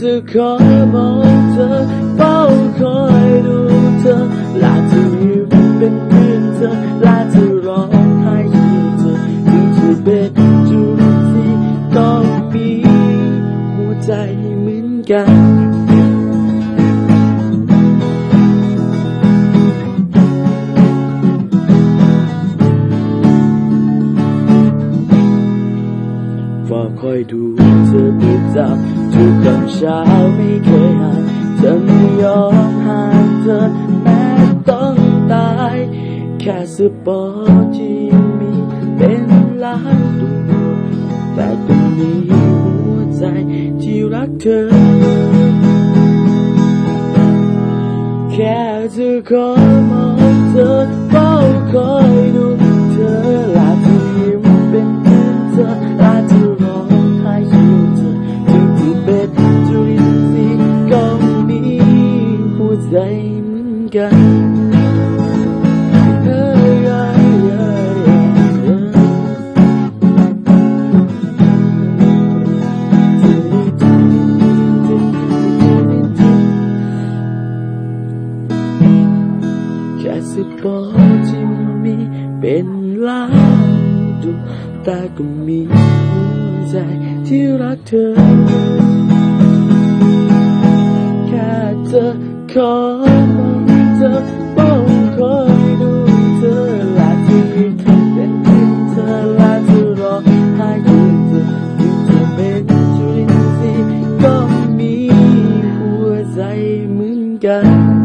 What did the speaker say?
จะคอยมองเธอเฝ้าคอยดูเธอและจะอยู่เป็นเพื่อนเธอและจะร้องไห้อยู่เธอถึงจะเป็นจุดที่ต้องมีหัวใจเหมือนกันเฝ้าคอยดูเธอประจำทุกตอนเช้าไม่เคยห่างเธอไม่ยอมห่างเธอแม้ต้องตาย แค่สปอร์ที่มีเป็นล้านตัวแต่ก็มีหัวใจที่รักเธอ แค่จะคอยมองเธอเฝ้าคอยดูเธอ กันแค่สิบปอที่มีเป็นล้านดวงแต่ก็มีหัวใจที่รักเธอ แค่เธอขอ guy.